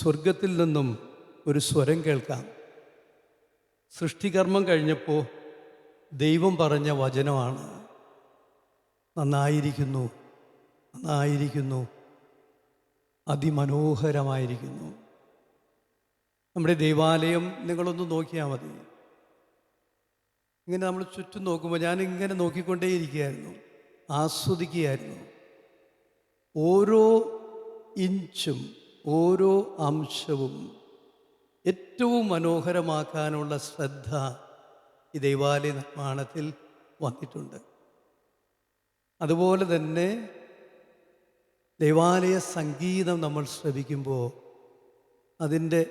സ്വർഗത്തിൽ നിന്നും ഒരു സ്വരം കേൾക്കാം. സൃഷ്ടികർമ്മം കഴിഞ്ഞപ്പോൾ ദൈവം പറഞ്ഞ വചനമാണ്. നന്നായിരിക്കുന്നു നന്നായിരിക്കുന്നു അതിമനോഹരമായിരിക്കുന്നു. നമ്മുടെ ദൈവാലയം നിങ്ങളൊന്ന് നോക്കിയാൽ മതി. ഇങ്ങനെ നമ്മൾ ചുറ്റും നോക്കുമ്പോൾ ഞാനിങ്ങനെ നോക്കിക്കൊണ്ടേയിരിക്കുകയായിരുന്നു ആസ്വദിക്കുകയായിരുന്നു. ഓരോ ഇഞ്ചും ഓരോ അംശവും ഏറ്റവും മനോഹരമാക്കാനുള്ള ശ്രദ്ധ ഈ ദൈവാലയ നിർമ്മാണത്തിൽ വന്നിട്ടുണ്ട്. അതുപോലെ തന്നെ ദൈവാലയ സംഗീതം നമ്മൾ ശ്രവിക്കുമ്പോൾ അതിന്റെ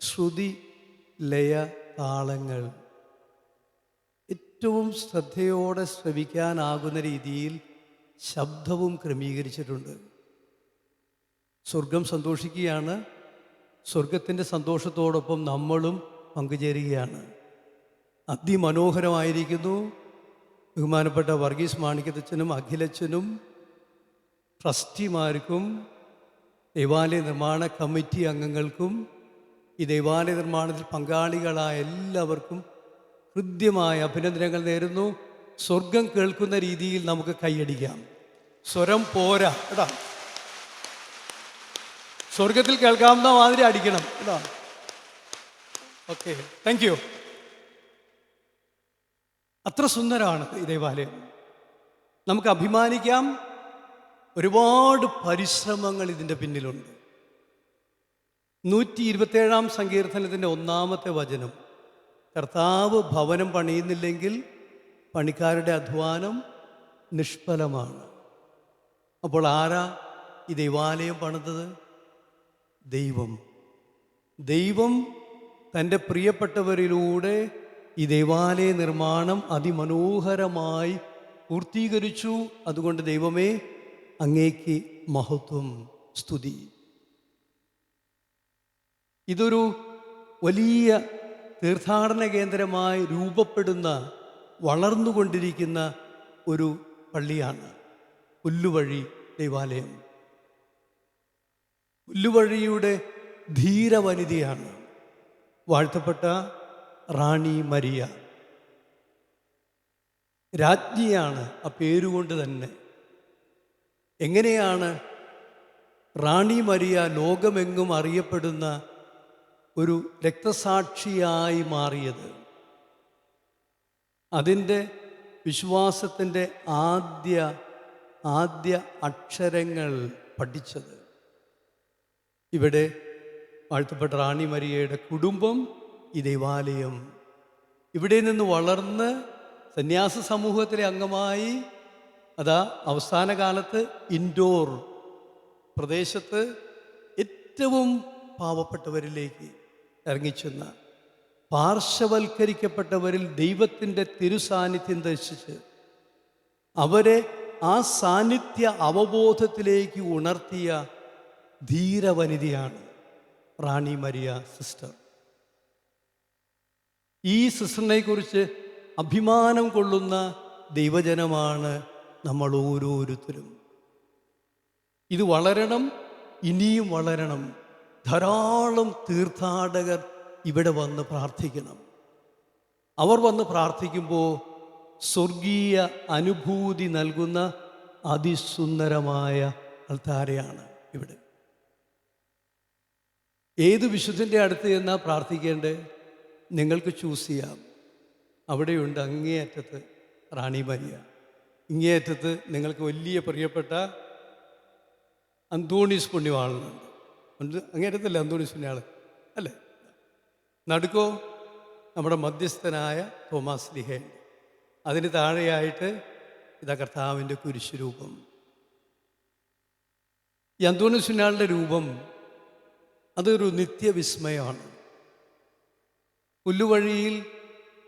ശ്രുതി ലയ താളങ്ങൾ ഏറ്റവും ശ്രദ്ധയോടെ ശ്രവിക്കാനാകുന്ന രീതിയിൽ ശബ്ദവും ക്രമീകരിച്ചിട്ടുണ്ട്. സ്വർഗം സന്തോഷിക്കുകയാണ്. സ്വർഗത്തിന്റെ സന്തോഷത്തോടൊപ്പം നമ്മളും പങ്കുചേരുകയാണ്. അതിമനോഹരമായിരിക്കുന്നു. ബഹുമാനപ്പെട്ട വർഗീസ് മാണിക്യത്തച്ഛനും അഖിലച്ഛനും ട്രസ്റ്റിമാർക്കും ദൈവാലയ നിർമ്മാണ കമ്മിറ്റി അംഗങ്ങൾക്കും ഈ ദൈവാലയ നിർമ്മാണത്തിൽ പങ്കാളികളായ എല്ലാവർക്കും ഹൃദ്യമായ അഭിനന്ദനങ്ങൾ നേരുന്നു. സ്വർഗം കേൾക്കുന്ന രീതിയിൽ നമുക്ക് കൈയടിക്കാം. സ്വരം പോരാ കേട്ടോ. സ്വർഗത്തിൽ കേൾക്കാവുന്ന മാതിരി അടിക്കണം. കേട്ടോ ഓക്കെ താങ്ക് യു അത്ര സുന്ദരമാണ് ഈ ദേവാലയം. നമുക്ക് അഭിമാനിക്കാം. ഒരുപാട് പരിശ്രമങ്ങൾ ഇതിന്റെ പിന്നിലുണ്ട്. നൂറ്റി ഇരുപത്തേഴാം സങ്കീർത്തനത്തിന്റെ ഒന്നാമത്തെ വചനം. കർത്താവ് ഭവനം പണിയുന്നില്ലെങ്കിൽ പണിക്കാരുടെ അധ്വാനം നിഷ്ഫലമാണ്. അപ്പോൾ ആരാ ഈ ദൈവാലയം പണിതത്? ദൈവം. ദൈവം തന്റെ പ്രിയപ്പെട്ടവരിലൂടെ ഈ ദൈവാലയ നിർമ്മാണം അതിമനോഹരമായി പൂർത്തീകരിച്ചു. അതുകൊണ്ട് ദൈവമേ അങ്ങേക്ക് മഹത്വം സ്തുതി. ഇതൊരു വലിയ തീർത്ഥാടന കേന്ദ്രമായി രൂപപ്പെടുന്ന വളർന്നുകൊണ്ടിരിക്കുന്ന ഒരു പള്ളിയാണ് പുല്ലുവഴി ദൈവാലയം. പുല്ലുവഴിയുടെ ധീരവനിതയാണ്. വാഴ്ത്തപ്പെട്ട റാണി മരിയ. രാജ്ഞിയാണ് ആ പേരുകൊണ്ട് തന്നെ. എങ്ങനെയാണ് റാണി മരിയ ലോകമെങ്ങും അറിയപ്പെടുന്ന ഒരു രക്തസാക്ഷിയായി മാറിയത്? അതിന്റെ വിശ്വാസത്തിന്റെ ആദ്യ ആദ്യ അക്ഷരങ്ങൾ പഠിച്ചത്. ഇവിടെ വാഴ്ത്തപ്പെട്ട റാണി മരിയയുടെ കുടുംബം ഈ ദൈവാലയം ഇവിടെ നിന്ന് വളർന്ന് സന്യാസ സമൂഹത്തിലെ അംഗമായി അതാ അവസാന കാലത്ത് ഇൻഡോർ പ്രദേശത്ത് ഏറ്റവും പാവപ്പെട്ടവരിലേക്ക് ഇറങ്ങിച്ചെന്ന പാർശ്വവൽക്കരിക്കപ്പെട്ടവരിൽ ദൈവത്തിന്റെ തിരുസാന്നിധ്യം ദർശിച്ച് അവരെ ആ സാന്നിധ്യ അവബോധത്തിലേക്ക് ഉണർത്തിയ ധീരവനിതയാണ് റാണി മരിയ സിസ്റ്റർ. ഈ സിസ്റ്ററിനെ കുറിച്ച് അഭിമാനം കൊള്ളുന്ന ദൈവജനമാണ് നമ്മൾ ഓരോരുത്തരും. ഇത് വളരണം ഇനിയും വളരണം. ധാരാളം തീർത്ഥാടകർ ഇവിടെ വന്ന് പ്രാർത്ഥിക്കണം. അവർ വന്ന് പ്രാർത്ഥിക്കുമ്പോൾ സ്വർഗീയ അനുഭൂതി നൽകുന്ന അതിസുന്ദരമായ അൾത്താരയാണ് ഇവിടെ. ഏത് വിശുദ്ധന്റെ അടുത്ത് എന്നാ പ്രാർത്ഥിക്കേണ്ടത് നിങ്ങൾക്ക് ചൂസ് ചെയ്യാം. അവിടെയുണ്ട് അങ്ങേയറ്റത്ത് റാണി മരിയ. ഇങ്ങേയറ്റത്ത് നിങ്ങൾക്ക് വലിയ പ്രിയപ്പെട്ട അന്തോണീസ് പുണ്യവാളുന്നുണ്ട് ഉണ്ട് അങ്ങേറ്റത്തല്ല അന്തോണീസ് പുണ്യാൾ അല്ലേ? നടുക്കോ നമ്മുടെ മധ്യസ്ഥനായ തോമാസ് ലിഹയുണ്ട് അതിന് താഴെയായിട്ട് ഇതാ കർത്താവിന്റെ കുരിശുരൂപം. ഈ അന്തോണീസ് പുണ്യാളുടെ രൂപം അതൊരു നിത്യവിസ്മയമാണ്. പുല്ലുവഴിയിൽ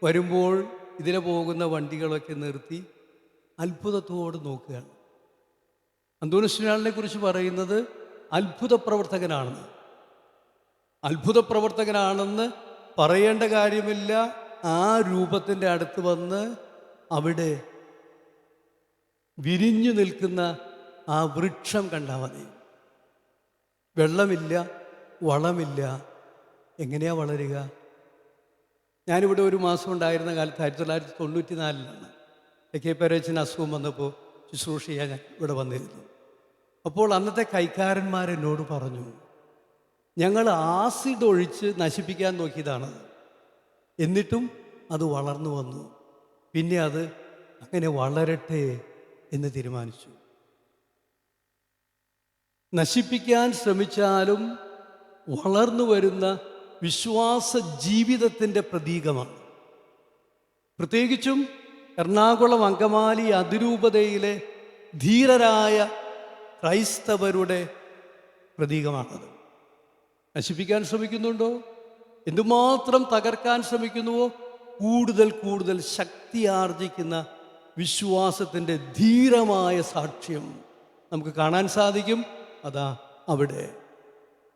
വരുമ്പോൾ ഇതിലെ പോകുന്ന വണ്ടികളൊക്കെ നിർത്തി അത്ഭുതത്തോട് നോക്കുകയാണ്. അന്തോണിസ്റ്റിനാളിനെ കുറിച്ച് പറയുന്നത് അത്ഭുത പ്രവർത്തകനാണെന്ന് അത്ഭുത പ്രവർത്തകനാണെന്ന് പറയേണ്ട കാര്യമില്ല. ആ രൂപത്തിന്റെ അടുത്ത് വന്ന് അവിടെ വിരിഞ്ഞു നിൽക്കുന്ന ആ വൃക്ഷം കണ്ടാൽ മതി. വെള്ളമില്ല. വളമില്ല. എങ്ങനെയാ വളരുക? ഞാനിവിടെ ഒരു മാസം ഉണ്ടായിരുന്ന കാലത്ത് ആയിരത്തി തൊള്ളായിരത്തി തൊണ്ണൂറ്റി നാലിലാണ് എ കെ പരേച്ചന് അസുഖം വന്നപ്പോൾ ശുശ്രൂഷ ചെയ്യാൻ ഇവിടെ വന്നിരുന്നു. അപ്പോൾ അന്നത്തെ കൈക്കാരന്മാരെന്നോട് പറഞ്ഞു ഞങ്ങൾ ആസിഡ് ഒഴിച്ച് നശിപ്പിക്കാൻ നോക്കിയതാണ്. എന്നിട്ടും അത് വളർന്നു വന്നു. പിന്നെ അത് അങ്ങനെ വളരട്ടെ എന്ന് തീരുമാനിച്ചു. നശിപ്പിക്കാൻ ശ്രമിച്ചാലും വളർന്നു വരുന്ന വിശ്വാസ ജീവിതത്തിന്റെ പ്രതീകമാണ്. പ്രത്യേകിച്ചും എറണാകുളം അങ്കമാലി അതിരൂപതയിലെ ധീരരായ ക്രൈസ്തവരുടെ പ്രതീകമാണത്. നശിപ്പിക്കാൻ ശ്രമിക്കുന്നുണ്ടോ? എന്തുമാത്രം തകർക്കാൻ ശ്രമിക്കുന്നുവോ? കൂടുതൽ കൂടുതൽ ശക്തി ആർജിക്കുന്ന വിശ്വാസത്തിന്റെ ധീരമായ സാക്ഷ്യം നമുക്ക് കാണാൻ സാധിക്കും. അതാ അവിടെ.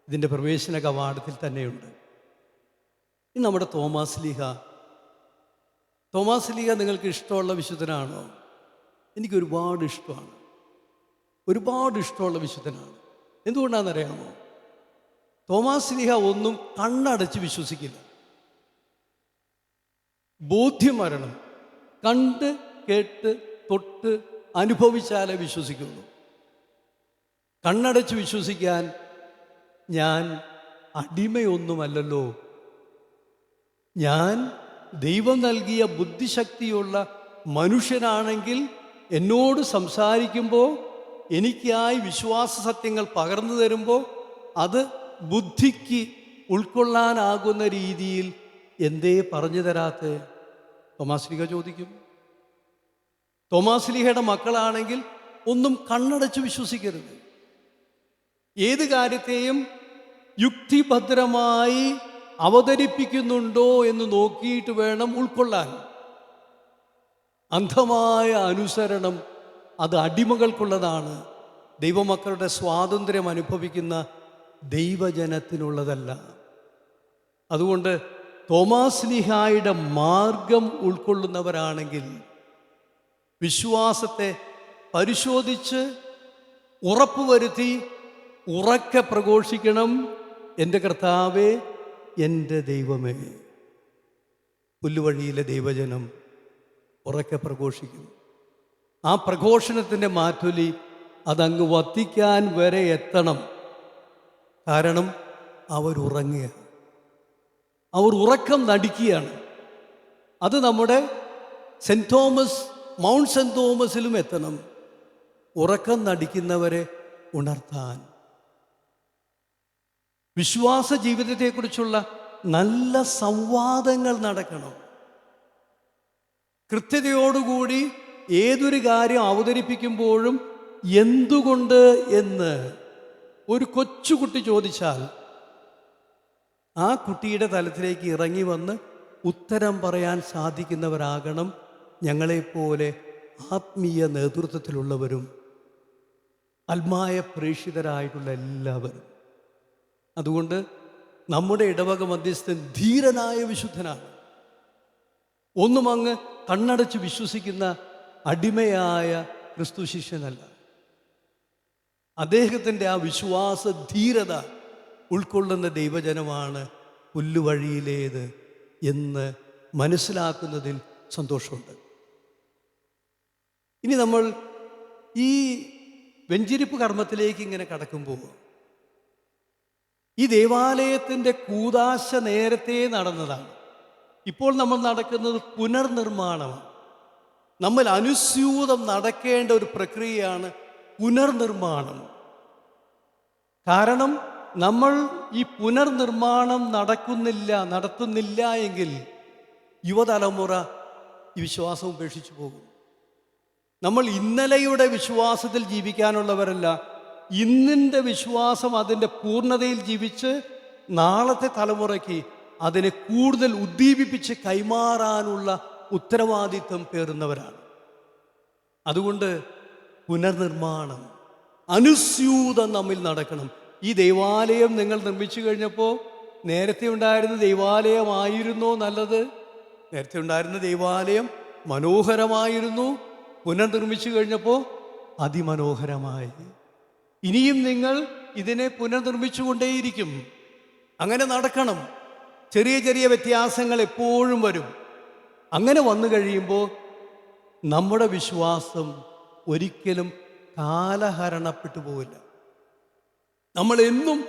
ഇതിന്റെ പ്രവേശന കവാടത്തിൽ തന്നെയുണ്ട്. ഇനി നമ്മുടെ തോമാസ് ലീഹ. തോമാസ് ലീഹ നിങ്ങൾക്ക് ഇഷ്ടമുള്ള വിശുദ്ധനാണോ? എനിക്ക് ഒരുപാട് ഇഷ്ടമാണ്. ഒരുപാട് ഇഷ്ടമുള്ള വിശുദ്ധനാണ്. എന്തുകൊണ്ടാണെന്നറിയാമോ? തോമാസ് ലീഹ ഒന്നും കണ്ണടച്ച് വിശ്വസിക്കില്ല. ബോധ്യം വരണം കണ്ട് കേട്ട് തൊട്ട് അനുഭവിച്ചാലേ വിശ്വസിക്കുള്ളൂ. കണ്ണടച്ച് വിശ്വസിക്കാൻ ഞാൻ അടിമയൊന്നുമല്ലല്ലോ. ഞാൻ ദൈവം നൽകിയ ബുദ്ധിശക്തിയുള്ള മനുഷ്യനാണെങ്കിൽ എന്നോട് സംസാരിക്കുമ്പോൾ എനിക്കായി വിശ്വാസ സത്യങ്ങൾ പകർന്നു തരുമ്പോൾ അത് ബുദ്ധിക്ക് ഉൾക്കൊള്ളാനാകുന്ന രീതിയിൽ എന്തേ പറഞ്ഞു തരാത്ത? തോമാസ്ലിഹ ചോദിക്കും. തോമാസ്ലിഹയുടെ മക്കളാണെങ്കിൽ ഒന്നും കണ്ണടച്ച് വിശ്വസിക്കരുത്. ഏത് കാര്യത്തെയും യുക്തിഭദ്രമായി അവതരിപ്പിക്കുന്നുണ്ടോ എന്ന് നോക്കിയിട്ട് വേണം ഉൾക്കൊള്ളാൻ. അന്ധമായ അനുസരണം അത് അടിമകൾക്കുള്ളതാണ്. ദൈവമക്കളുടെ സ്വാതന്ത്ര്യം അനുഭവിക്കുന്ന ദൈവജനത്തിനുള്ളതല്ല. അതുകൊണ്ട് തോമാസ് ലിഹായുടെ മാർഗം ഉൾക്കൊള്ളുന്നവരാണെങ്കിൽ വിശ്വാസത്തെ പരിശോധിച്ച് ഉറപ്പുവരുത്തി ഉറക്കെ പ്രഘോഷിക്കണം എന്റെ കർത്താവേ എന്റെ ദൈവമേ. പുല്ലുവഴിയിലെ ദൈവജനം ഉറക്കെ പ്രഘോഷിക്കും ആ പ്രഘോഷണത്തിന്റെ മാറ്റൊലി അതങ്ങ് വത്തിക്കാൻ വരെ എത്തണം. കാരണം അവരുറങ്ങുക അവർ ഉറക്കം നടിക്കുകയാണ്. അത് നമ്മുടെ സെന്റ് തോമസ് മൗണ്ട് സെന്റ് തോമസിലും എത്തണം. ഉറക്കം നടിക്കുന്നവരെ ഉണർത്താൻ. വിശ്വാസ ജീവിതത്തെക്കുറിച്ചുള്ള നല്ല സംവാദങ്ങൾ നടക്കണം. കൃത്യതയോടുകൂടി ഏതൊരു കാര്യം അവതരിപ്പിക്കുമ്പോഴും എന്തുകൊണ്ട് എന്ന് ഒരു കൊച്ചുകുട്ടി ചോദിച്ചാൽ ആ കുട്ടിയുടെ തലത്തിലേക്ക് ഇറങ്ങി വന്ന് ഉത്തരം പറയാൻ സാധിക്കുന്നവരാകണം ഞങ്ങളെപ്പോലെ ആത്മീയ നേതൃത്വത്തിലുള്ളവരും ആത്മായ പ്രേക്ഷിതരായിട്ടുള്ള എല്ലാവരും. അതുകൊണ്ട് നമ്മുടെ ഇടവക മധ്യസ്ഥൻ ധീരനായ വിശുദ്ധനാണ്. ഒന്നും അങ്ങ് കണ്ണടച്ച് വിശ്വസിക്കുന്ന അടിമയായ ക്രിസ്തു ശിഷ്യനല്ല. അദ്ദേഹത്തിന്റെ ആ വിശ്വാസ ധീരത ഉൾക്കൊള്ളുന്ന ദൈവജനമാണ് പുല്ലുവഴിയിലേത് എന്ന് മനസ്സിലാക്കുന്നതിൽ സന്തോഷമുണ്ട്. ഇനി നമ്മൾ ഈ വെഞ്ചിരിപ്പ് കർമ്മത്തിലേക്ക് ഇങ്ങനെ കടക്കുമ്പോൾ ഈ ദേവാലയത്തിന്റെ കൂതാശ നേരത്തെ നടന്നതാണ്. ഇപ്പോൾ നമ്മൾ നടക്കുന്നത് പുനർനിർമ്മാണമാണ്. നമ്മൾ അനുസ്യൂതം നടക്കേണ്ട ഒരു പ്രക്രിയയാണ് പുനർനിർമ്മാണം. കാരണം നമ്മൾ ഈ പുനർനിർമ്മാണം നടക്കുന്നില്ല നടത്തുന്നില്ല എങ്കിൽ യുവതലമുറ ഈ വിശ്വാസം ഉപേക്ഷിച്ചു പോകും നമ്മൾ ഇന്നലെയുടെ വിശ്വാസത്തിൽ ജീവിക്കാനുള്ളവരല്ല ഇന്നിന്റെ വിശ്വാസം അതിന്റെ പൂർണതയിൽ ജീവിച്ച് നാളത്തെ തലമുറയ്ക്ക് അതിനെ കൂടുതൽ ഉദ്ദീപിപ്പിച്ച് കൈമാറാനുള്ള ഉത്തരവാദിത്വം പേറുന്നവരാണ്. അതുകൊണ്ട് പുനർനിർമ്മാണം അനുസ്യൂതം നമ്മിൽ നടക്കണം. ഈ ദൈവാലയം നിങ്ങൾ നിർമ്മിച്ചു കഴിഞ്ഞപ്പോൾ നേരത്തെ ഉണ്ടായിരുന്ന ദൈവാലയമായിരുന്നോ നല്ലത്? നേരത്തെ ഉണ്ടായിരുന്ന ദൈവാലയം മനോഹരമായിരുന്നു. പുനർനിർമ്മിച്ചു കഴിഞ്ഞപ്പോൾ അതിമനോഹരമായി. ഇനിയും നിങ്ങൾ ഇതിനെ പുനർനിർമ്മിച്ചുകൊണ്ടേയിരിക്കും. അങ്ങനെ നടക്കണം. ചെറിയ ചെറിയ വ്യത്യാസങ്ങൾ എപ്പോഴും വരും. അങ്ങനെ വന്നു കഴിയുമ്പോൾ നമ്മുടെ വിശ്വാസം ഒരിക്കലും കാലഹരണപ്പെട്ടു പോവില്ല. നമ്മൾ എന്നും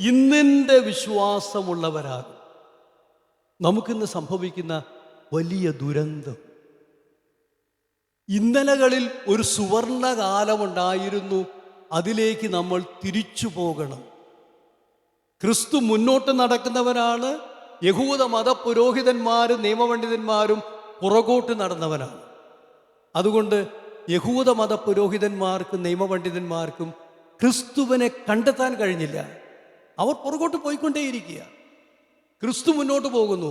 ഇന്നിന്റെ വിശ്വാസമുള്ളവരാകും. നമുക്കിന്ന് സംഭവിക്കുന്ന വലിയ ദുരന്തം. ഇന്നലകളിൽ ഒരു സുവർണ കാലമുണ്ടായിരുന്നു അതിലേക്ക് നമ്മൾ തിരിച്ചു പോകണം. ക്രിസ്തു മുന്നോട്ട് നടക്കുന്നവരാണ് യഹൂദ മത പുരോഹിതന്മാരും നിയമപണ്ഡിതന്മാരും പുറകോട്ട് നടന്നവനാണ് അതുകൊണ്ട് യഹൂദ മത പുരോഹിതന്മാർക്കും നിയമപണ്ഡിതന്മാർക്കും ക്രിസ്തുവിനെ കണ്ടെത്താൻ കഴിഞ്ഞില്ല. അവർ പുറകോട്ട് പോയിക്കൊണ്ടേയിരിക്കുക. ക്രിസ്തു മുന്നോട്ട് പോകുന്നു.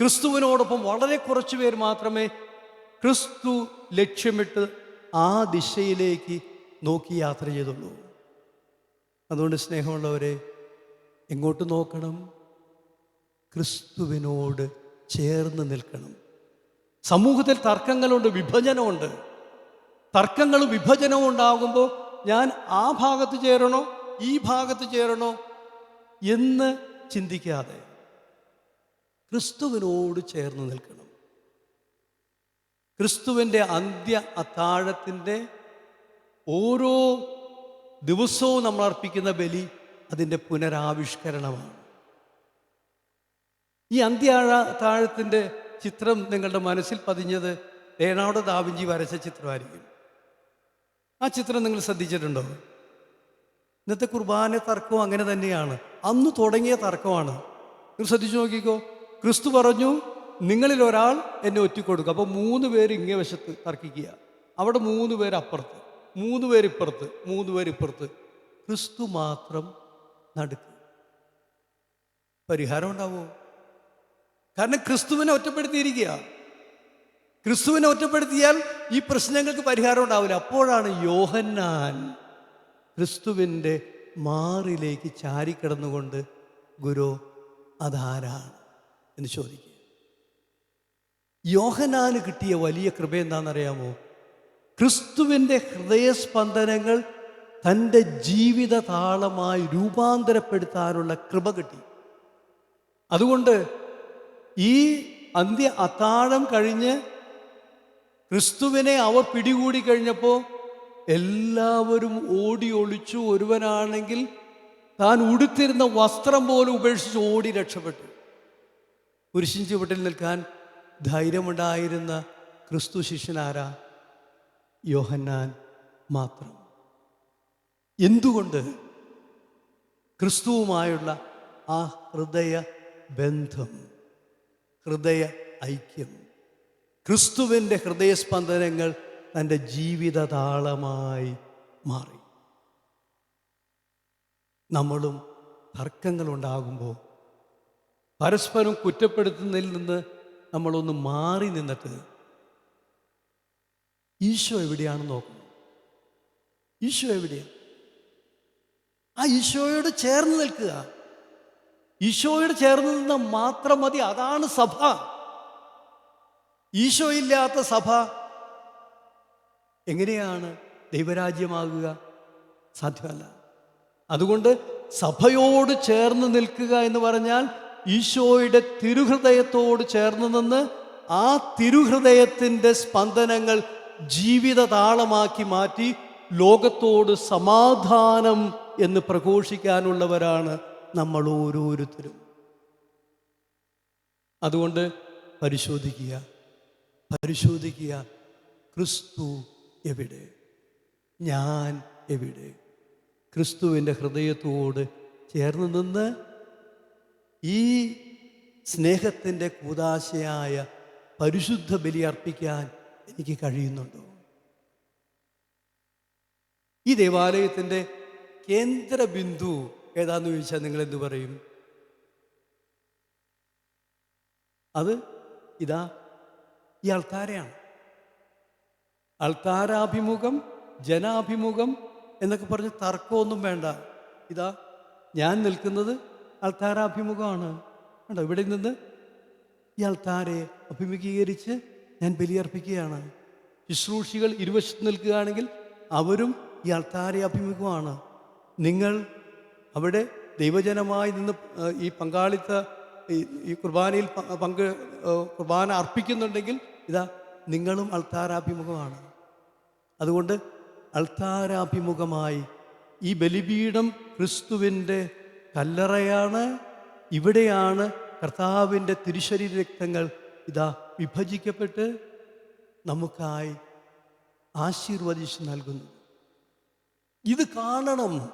ക്രിസ്തുവിനോടൊപ്പം വളരെ കുറച്ച് പേർ മാത്രമേ ക്രിസ്തു ലക്ഷ്യമിട്ട് ആ ദിശയിലേക്ക് നോക്കി യാത്ര ചെയ്തുള്ളൂ. അതുകൊണ്ട് സ്നേഹമുള്ളവരെ എങ്ങോട്ട് നോക്കണം? ക്രിസ്തുവിനോട് ചേർന്ന് നിൽക്കണം. സമൂഹത്തിൽ തർക്കങ്ങളുണ്ട് വിഭജനമുണ്ട്. തർക്കങ്ങളും വിഭജനവും ഉണ്ടാകുമ്പോൾ ഞാൻ ആ ഭാഗത്ത് ചേരണോ ഈ ഭാഗത്ത് ചേരണോ എന്ന് ചിന്തിക്കാതെ ക്രിസ്തുവിനോട് ചേർന്ന് നിൽക്കണം. ക്രിസ്തുവിന്റെ അന്ത്യ അത്താഴത്തിന്റെ ഓരോ ദിവസവും നമ്മൾ അർപ്പിക്കുന്ന ബലി അതിന്റെ പുനരാവിഷ്കരണമാണ്. ഈ അന്ത്യാഴ താഴത്തിന്റെ ചിത്രം നിങ്ങളുടെ മനസ്സിൽ പതിഞ്ഞത് ലേണാട് ദാവിഞ്ചി വരച്ച ചിത്രമായിരിക്കും. ആ ചിത്രം നിങ്ങൾ ശ്രദ്ധിച്ചിട്ടുണ്ടോ? ഇന്നത്തെ കുർബാന തർക്കവും അങ്ങനെ തന്നെയാണ്. അന്ന് തുടങ്ങിയ തർക്കമാണ്. നിങ്ങൾ ശ്രദ്ധിച്ചു നോക്കിക്കോ. ക്രിസ്തു പറഞ്ഞു നിങ്ങളിൽ ഒരാൾ എന്നെ ഒറ്റിക്കൊടുക്കും. അപ്പോൾ മൂന്ന് പേര് ഇങ്ങേ വശത്ത് തർക്കിക്കുക. അവിടെ മൂന്ന് പേര് അപ്പുറത്ത് മൂന്ന് പേരിപ്പുറത്ത് മൂന്ന് പേരിപ്പുറത്ത് ക്രിസ്തു മാത്രം നടുക്ക്. പരിഹാരം ഉണ്ടാവുമോ കാരണം ക്രിസ്തുവിനെ ഒറ്റപ്പെടുത്തിയിരിക്കുക. ക്രിസ്തുവിനെ ഒറ്റപ്പെടുത്തിയാൽ ഈ പ്രശ്നങ്ങൾക്ക് പരിഹാരം ഉണ്ടാവില്ല. അപ്പോഴാണ് യോഹന്നാൻ ക്രിസ്തുവിന്റെ മാറിലേക്ക് ചാരിക്കിടന്നുകൊണ്ട് ഗുരു അതാരാണ്? എന്ന് ചോദിക്കുക. യോഹനാന് കിട്ടിയ വലിയ കൃപ എന്താണെന്നറിയാമോ? ക്രിസ്തുവിന്റെ ഹൃദയസ്പന്ദനങ്ങൾ തന്റെ ജീവിത താളമായി രൂപാന്തരപ്പെടുത്താനുള്ള കൃപ കിട്ടി. അതുകൊണ്ട് ഈ അന്ത്യ അത്താഴം കഴിഞ്ഞ് ക്രിസ്തുവിനെ അവർ പിടികൂടി കഴിഞ്ഞപ്പോൾ എല്ലാവരും ഓടി ഒളിച്ചു. ഒരുവനാണെങ്കിൽ താൻ ഉടുത്തിരുന്ന വസ്ത്രം പോലും ഉപേക്ഷിച്ച് ഓടി രക്ഷപ്പെട്ടു. കുരിശിൻ ചുവട്ടിൽ നിൽക്കാൻ ധൈര്യമുണ്ടായിരുന്ന ക്രിസ്തു ശിഷ്യനാരാ? യോഹന്നാൻ മാത്രം. എന്തുകൊണ്ട് ക്രിസ്തുവുമായുള്ള ആ ഹൃദയ ബന്ധം ഹൃദയ ഐക്യം ക്രിസ്തുവിന്റെ ഹൃദയസ്പന്ദനങ്ങൾ തന്റെ ജീവിത താളമായി മാറി? നമ്മളും തർക്കങ്ങളുണ്ടാകുമ്പോൾ പരസ്പരം കുറ്റപ്പെടുത്തുന്നതിൽ നിന്ന് നമ്മളൊന്ന് മാറി നിന്നിട്ട് ഈശോ എവിടെയാണെന്ന് നോക്കും. ഈശോ എവിടെയാണ് ആ ഈശോയോട് ചേർന്ന് നിൽക്കുക. ഈശോയോട് ചേർന്ന് നിന്നാൽ മാത്രം മതി. അതാണ് സഭ. ഈശോ ഇല്ലാത്ത സഭ എങ്ങനെയാണ് ദൈവരാജ്യമാകുക? സാധ്യമല്ല. അതുകൊണ്ട് സഭയോട് ചേർന്ന് നിൽക്കുക എന്ന് പറഞ്ഞാൽ ഈശോയുടെ തിരുഹൃദയത്തോട് ചേർന്ന് നിന്ന് ആ തിരുഹൃദയത്തിന്റെ സ്പന്ദനങ്ങൾ ജീവിത താളമാക്കി മാറ്റി ലോകത്തോട് സമാധാനം എന്ന് പ്രഘോഷിക്കാനുള്ളവരാണ് നമ്മൾ ഓരോരുത്തരും. അതുകൊണ്ട് പരിശോധിക്കുക. പരിശോധിക്കുക. ക്രിസ്തു എവിടെ? ഞാൻ എവിടെ? ക്രിസ്തുവിന്റെ ഹൃദയത്തോട് ചേർന്ന് നിന്ന് ഈ സ്നേഹത്തിന്റെ കൂതാശയായ പരിശുദ്ധ ബലി അർപ്പിക്കാൻ എനിക്ക് കഴിയുന്നുണ്ടോ? ഈ ദേവാലയത്തിന്റെ കേന്ദ്ര ബിന്ദു ഏതാന്ന് ചോദിച്ചാൽ നിങ്ങൾ എന്തു പറയും? അത് ഇതാ ഈ ആൾക്കാരെയാണ് ആൾക്കാരാഭിമുഖം ജനാഭിമുഖം എന്നൊക്കെ പറഞ്ഞ് തർക്കമൊന്നും വേണ്ട. ഇതാ ഞാൻ നിൽക്കുന്നത് ആൾക്കാരാഭിമുഖമാണ് കണ്ടോ ഇവിടെ നിന്ന് ഈ ആൾക്കാരെ അഭിമുഖീകരിച്ച് ഞാൻ ബലിയർപ്പിക്കുകയാണ്. ശുശ്രൂഷികൾ ഇരുവശത്ത് നിൽക്കുകയാണെങ്കിൽ അവരും ഈ ആൾക്കാരെ അഭിമുഖമാണ്. നിങ്ങൾ അവിടെ ദൈവജനമായി നിന്ന് ഈ പങ്കാളിത്ത ഈ- കുർബാനയിൽ പങ്ക് കുർബാന അർപ്പിക്കുന്നുണ്ടെങ്കിൽ ഇതാ നിങ്ങളും അൾത്താരാഭിമുഖമാണ്. അതുകൊണ്ട് അൾത്താരാഭിമുഖമായി ഈ ബലിപീഠം ക്രിസ്തുവിന്റെ കല്ലറയാണ് ഇവിടെയാണ് കർത്താവിന്റെ തിരുശരീര രക്തങ്ങൾ ഇതാ വിഭജിക്കപ്പെട്ട് നമുക്കായി ആശീർവദിച്ച് നൽകുന്നു. ഇത് കാണണം.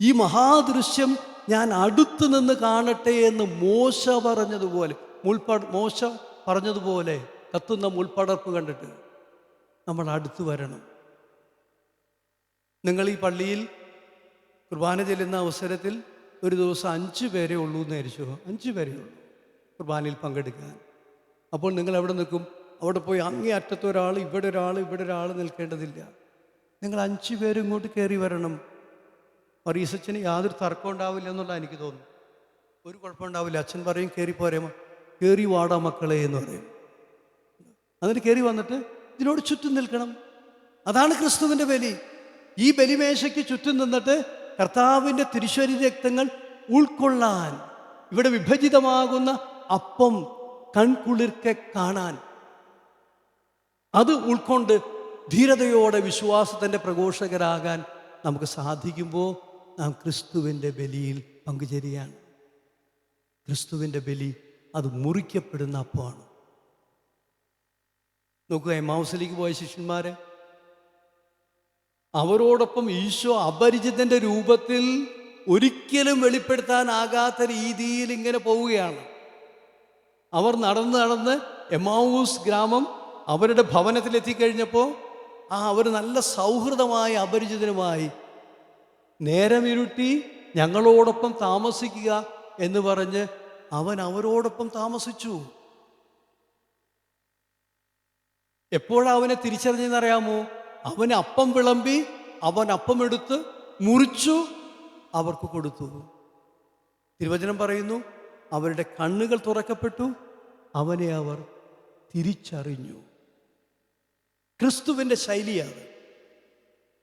ഈ മഹാദൃശ്യം ഞാൻ അടുത്തു നിന്ന് കാണട്ടെ എന്ന് മോശ പറഞ്ഞതുപോലെ മുൾപ്പ മോശ പറഞ്ഞതുപോലെ കത്തുന്ന മുൾപ്പടർപ്പ് കണ്ടിട്ട് നമ്മൾ അടുത്ത് വരണം. നിങ്ങൾ ഈ പള്ളിയിൽ കുർബാന ചെല്ലുന്ന അവസരത്തിൽ ഒരു ദിവസം അഞ്ച് പേരെ ഉള്ളൂ എന്ന് ധരിച്ചു അഞ്ച് പേരെ ഉള്ളൂ കുർബാനയിൽ പങ്കെടുക്കാൻ. അപ്പോൾ നിങ്ങൾ എവിടെ നിൽക്കും? അവിടെ പോയി അങ്ങേ അറ്റത്ത് ഒരാൾ ഇവിടെ ഒരാൾ ഇവിടെ ഒരാൾ നിൽക്കേണ്ടതില്ല. നിങ്ങൾ അഞ്ച് പേര് ഇങ്ങോട്ട് കയറി വരണം. മറീസച്ചന് യാതൊരു തർക്കം ഉണ്ടാവില്ല എന്നുള്ള എനിക്ക് തോന്നുന്നു ഒരു കുഴപ്പമുണ്ടാവില്ല അച്ഛൻ പറയും കയറി പോരെ കയറി വാടാ മക്കളെ എന്ന് പറയും. അതിന് കയറി വന്നിട്ട് ഇതിനോട് ചുറ്റും നിൽക്കണം. അതാണ് ക്രിസ്തുവിന്റെ ബലി. ഈ ബലിമേശയ്ക്ക് ചുറ്റും നിന്നിട്ട് കർത്താവിന്റെ തിരുശരീര രക്തങ്ങൾ ഉൾക്കൊള്ളാൻ ഇവിടെ വിഭജിതമാകുന്ന അപ്പം കൺകുളിർക്കെ കാണാൻ. അത് ഉൾക്കൊണ്ട് ധീരതയോടെ വിശ്വാസത്തിന്റെ പ്രഘോഷകരാകാൻ നമുക്ക് സാധിക്കുമ്പോൾ നാം ക്രിസ്തുവിന്റെ ബലിയിൽ പങ്കുചേരുകയാണ്. ക്രിസ്തുവിന്റെ ബലി അത് മുറിക്കപ്പെടുന്ന അപ്പമാണ്. നോക്കുക എമാവസിലേക്ക് പോയ ശിഷ്യന്മാരെ. അവരോടൊപ്പം ഈശോ അപരിചിതന്റെ രൂപത്തിൽ ഒരിക്കലും വെളിപ്പെടുത്താനാകാത്ത രീതിയിൽ ഇങ്ങനെ പോവുകയാണ്. അവർ നടന്ന് നടന്ന് എമാവൂസ് ഗ്രാമം അവരുടെ ഭവനത്തിലെത്തിക്കഴിഞ്ഞപ്പോൾ ആ അവർ നല്ല സൗഹൃദമായ അപരിചിതനുമായി നേരമിരുട്ടി ഞങ്ങളോടൊപ്പം താമസിക്കുക എന്ന് പറഞ്ഞ് അവൻ അവരോടൊപ്പം താമസിച്ചു. എപ്പോഴാ അവനെ തിരിച്ചറിഞ്ഞെന്നറിയാമോ? അവൻ അപ്പം വിളമ്പി അവൻ അപ്പം എടുത്ത് മുറിച്ചു അവർക്ക് കൊടുത്തു. തിരുവചനം പറയുന്നു അവരുടെ കണ്ണുകൾ തുറക്കപ്പെട്ടു. അവനെ അവർ തിരിച്ചറിഞ്ഞു. ക്രിസ്തുവിന്റെ ശൈലിയാണ്.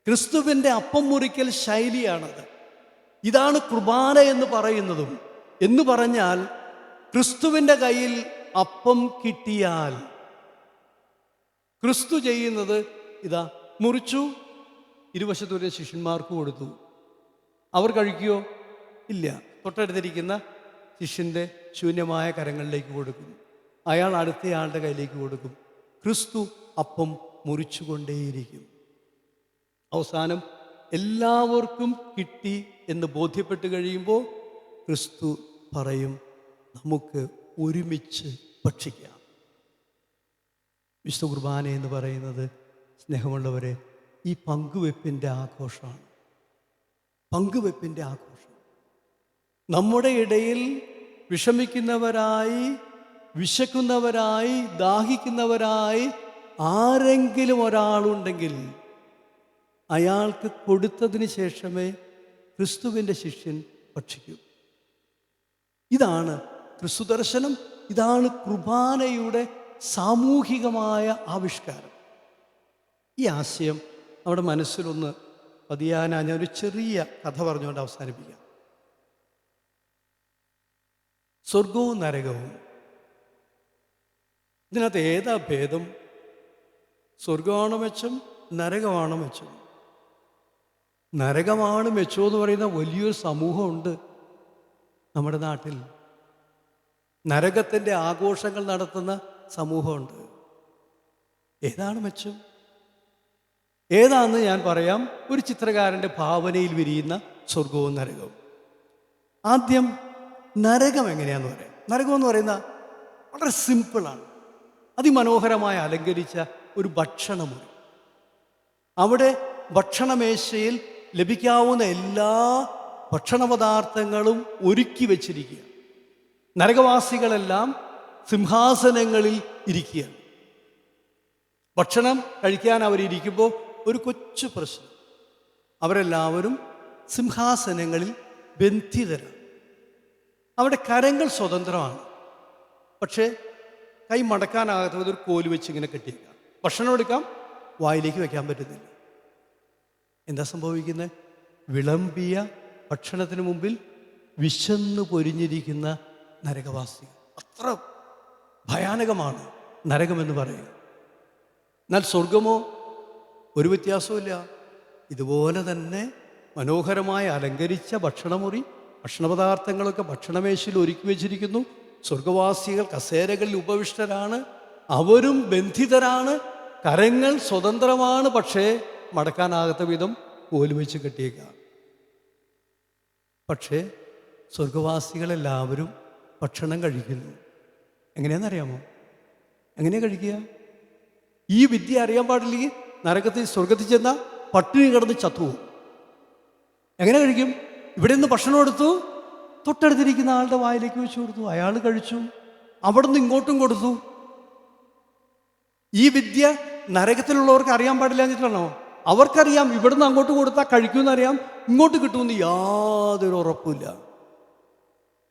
ക്രിസ്തുവിന്റെ അപ്പം മുറിക്കൽ ശൈലിയാണത്. ഇതാണ് കുർബാന എന്ന് പറയുന്നതും. എന്ന് പറഞ്ഞാൽ ക്രിസ്തുവിന്റെ കയ്യിൽ അപ്പം കിട്ടിയാൽ ക്രിസ്തു ചെയ്യുന്നത് ഇതാ മുറിച്ചു ഇരുവശത്തൂരെ ശിഷ്യന്മാർക്ക് കൊടുത്തു. അവർ കഴിക്കുകയോ ഇല്ല. തൊട്ടടുത്തിരിക്കുന്ന ശിഷ്യന്റെ ശൂന്യമായ കരങ്ങളിലേക്ക് കൊടുക്കും അയാൾ അടുത്തയാളുടെ കയ്യിലേക്ക് കൊടുക്കും. ക്രിസ്തു അപ്പം മുറിച്ചുകൊണ്ടേയിരിക്കും. അവസാനം എല്ലാവർക്കും കിട്ടി എന്ന് ബോധ്യപ്പെട്ട് കഴിയുമ്പോൾ ക്രിസ്തു പറയും നമുക്ക് ഒരുമിച്ച് ഭക്ഷിക്കാം. വിശുദ്ധ കുർബാന എന്ന് പറയുന്നത് സ്നേഹമുള്ളവരെ ഈ പങ്കുവെപ്പിന്റെ ആഘോഷമാണ്. പങ്കുവെപ്പിന്റെ ആഘോഷം. നമ്മുടെ ഇടയിൽ വിഷമിക്കുന്നവരായി വിശക്കുന്നവരായി ദാഹിക്കുന്നവരായി ആരെങ്കിലും ഒരാളുണ്ടെങ്കിൽ അയാൾക്ക് കൊടുത്തതിന് ശേഷമേ ക്രിസ്തുവിന്റെ ശിഷ്യൻ ഭക്ഷിക്കൂ. ഇതാണ് ക്രിസ്തു ദർശനം. ഇതാണ് കുർബാനയുടെ സാമൂഹികമായ ആവിഷ്കാരം. ഈ ആശയം നമ്മുടെ മനസ്സിലൊന്ന് പതിയാനാ. ഞാൻ ഒരു ചെറിയ കഥ പറഞ്ഞുകൊണ്ട് അവസാനിപ്പിക്കാം. സ്വർഗവും നരകവും ഇതിനകത്ത് ഏതാ ഭേദം? സ്വർഗമാണ് മെച്ചം നരകമാണ് മെച്ചം. നരകമാണ് മെച്ചം എന്ന് പറയുന്ന വലിയൊരു സമൂഹമുണ്ട് നമ്മുടെ നാട്ടിൽ. നരകത്തിന്റെ ആഘോഷങ്ങൾ നടത്തുന്ന സമൂഹമുണ്ട്. ഏതാണ് മെച്ചം? ഏതാണെന്ന് ഞാൻ പറയാം. ഒരു ചിത്രകാരന്റെ ഭാവനയിൽ വിരിയുന്ന സ്വർഗവും നരകവും. ആദ്യം നരകം എങ്ങനെയാന്ന് പറയാം. നരകം എന്ന് പറയുന്ന വളരെ സിമ്പിളാണ്. അതിമനോഹരമായി അലങ്കരിച്ച ഒരു ഭക്ഷണമുറി. അവിടെ ഭക്ഷണമേശയിൽ ലഭിക്കാവുന്ന എല്ലാ ഭക്ഷണ പദാർത്ഥങ്ങളും ഒരുക്കി വച്ചിരിക്കുക നരകവാസികളെല്ലാം സിംഹാസനങ്ങളിൽ ഇരിക്കുക ഭക്ഷണം കഴിക്കാൻ അവരിയ്ക്കുമ്പോൾ ഒരു കൊച്ചു പ്രശ്നം. അവരെല്ലാവരും സിംഹാസനങ്ങളിൽ ബന്ധിതരാണ്. അവിടെ കരങ്ങൾ സ്വതന്ത്രമാണ്. പക്ഷേ കൈ മടക്കാനാകാത്തത് ഒരു കോൽ വെച്ച് ഇങ്ങനെ കെട്ടിയേക്കാം. ഭക്ഷണം എടുക്കാം? വായിലേക്ക് വെക്കാൻ പറ്റുന്നില്ല. എന്താ സംഭവിക്കുന്നത് വിളമ്പിയ ഭക്ഷണത്തിന് മുമ്പിൽ വിശന്ന് പൊരിഞ്ഞിരിക്കുന്ന നരകവാസി അത്ര ഭയാനകമാണ് നരകമെന്ന് പറയുക. എന്നാൽ സ്വർഗമോ ഒരു വ്യത്യാസവുമില്ല. ഇതുപോലെ തന്നെ മനോഹരമായി അലങ്കരിച്ച ഭക്ഷണമുറി ഭക്ഷണപദാർത്ഥങ്ങളൊക്കെ ഭക്ഷണമേശയിൽ ഒരുക്കി വെച്ചിരിക്കുന്നു. സ്വർഗവാസികൾ കസേരകളിൽ ഉപവിഷ്ടരാണ്. അവരും ബന്ധിതരാണ്. കരങ്ങൾ സ്വതന്ത്രമാണ്. പക്ഷേ മടക്കാനാകാത്ത വിധം കോൽ വെച്ച് കെട്ടിയേക്കാം പക്ഷേ സ്വർഗവാസികളെല്ലാവരും ഭക്ഷണം കഴിക്കുന്നു. എങ്ങനെയാണെന്നറിയാമോ? എങ്ങനെയാണ് കഴിക്കുക? ഈ വിദ്യ അറിയാൻ പാടില്ലെങ്കിൽ നരകത്തിൽ സ്വർഗത്തിൽ ചെന്ന പട്ടിണി കിടന്ന് ചത്തുപോകും. എങ്ങനെ കഴിക്കും? ഇവിടെ നിന്ന് ഭക്ഷണം എടുത്തു തൊട്ടടുത്തിരിക്കുന്ന ആളുടെ വായിലേക്ക് വെച്ച് കൊടുത്തു. അയാൾ കഴിച്ചു. അവിടുന്ന് ഇങ്ങോട്ടും കൊടുത്തു. ഈ വിദ്യ നരകത്തിലുള്ളവർക്ക് അറിയാൻ പാടില്ല എന്നിട്ടാണോ അവർക്കറിയാം ഇവിടുന്ന് അങ്ങോട്ട് കൊടുത്താൽ കഴിക്കുമെന്നറിയാം ഇങ്ങോട്ട് കിട്ടുമെന്ന് യാതൊരു ഉറപ്പില്ല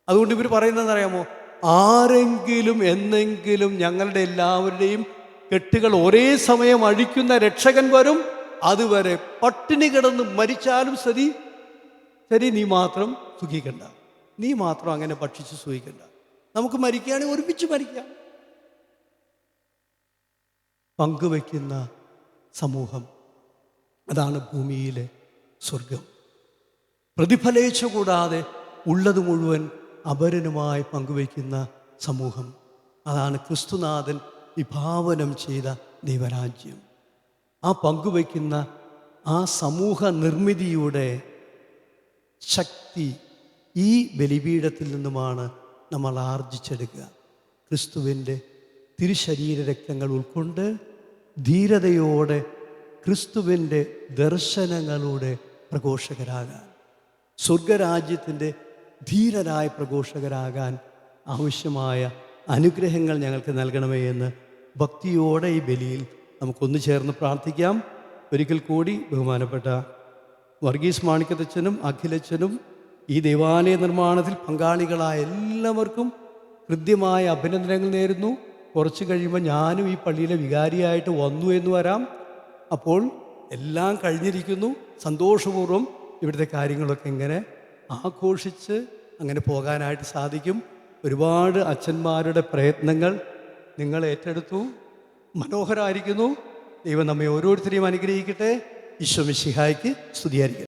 അതുകൊണ്ട് ഇവർ പറയുന്നതെന്ന് അറിയാമോ? ആരെങ്കിലും എന്നെങ്കിലും ഞങ്ങളുടെ എല്ലാവരുടെയും കെട്ടുകൾ ഒരേ സമയം അഴിക്കുന്ന രക്ഷകൻ വരും. അതുവരെ പട്ടിണി കിടന്ന് മരിച്ചാലും ശരി ശരി നീ മാത്രം സുഖിക്കണ്ട. നീ മാത്രം അങ്ങനെ ഭക്ഷിച്ച് സൂഹിക്കണ്ട നമുക്ക് മരിക്കുകയാണെങ്കിൽ ഒരുമിച്ച് മരിക്കാം. പങ്കുവയ്ക്കുന്ന സമൂഹം അതാണ് ഭൂമിയിലെ സ്വർഗം പ്രതിഫലേച്ഛ കൂടാതെ ഉള്ളത് മുഴുവൻ അപരനുമായി പങ്കുവയ്ക്കുന്ന സമൂഹം. അതാണ് ക്രിസ്തുനാഥൻ വിഭാവനം ചെയ്ത ദൈവരാജ്യം. ആ പങ്കുവയ്ക്കുന്ന ആ സമൂഹ നിർമ്മിതിയുടെ ശക്തി ഈ ബലിപീഠത്തിൽ നിന്നുമാണ് നമ്മൾ ആർജിച്ചെടുക്കുക. ക്രിസ്തുവിന്റെ തിരുശരീര രക്തങ്ങൾ ഉൾക്കൊണ്ട് ധീരതയോടെ ക്രിസ്തുവിന്റെ ദർശനങ്ങളുടെ പ്രഘോഷകരാകാൻ സ്വർഗരാജ്യത്തിന്റെ ധീരരായ പ്രഘോഷകരാകാൻ ആവശ്യമായ അനുഗ്രഹങ്ങൾ ഞങ്ങൾക്ക് നൽകണമേ എന്ന് ഭക്തിയോടെ ഈ ബലിയിൽ നമുക്കൊന്നു ചേർന്ന് പ്രാർത്ഥിക്കാം. ഒരിക്കൽ കൂടി ബഹുമാനപ്പെട്ട വർഗീസ് മാണിക്കത്തച്ഛനും അഖിലച്ഛനും ഈ ദേവാലയ നിർമ്മാണത്തിൽ പങ്കാളികളായ എല്ലാവർക്കും കൃത്യമായ അഭിനന്ദനങ്ങൾ നേരുന്നു. കുറച്ച് കഴിയുമ്പോൾ ഞാനും ഈ പള്ളിയിലെ വികാരിയായിട്ട് വന്നു എന്ന് വരാം. അപ്പോൾ എല്ലാം കഴിഞ്ഞിരിക്കുന്നു. സന്തോഷപൂർവം ഇവിടുത്തെ കാര്യങ്ങളൊക്കെ ഇങ്ങനെ ആഘോഷിച്ച് അങ്ങനെ പോകാനായിട്ട് സാധിക്കും. ഒരുപാട് അച്ഛന്മാരുടെ പ്രയത്നങ്ങൾ നിങ്ങൾ ഏറ്റെടുത്തു. മനോഹരമായിരിക്കുന്നു ദൈവം നമ്മെ ഓരോരുത്തരെയും അനുഗ്രഹിക്കട്ടെ. ഈശോ മിശിഹായ്ക്ക് സ്തുതിയായിരിക്കും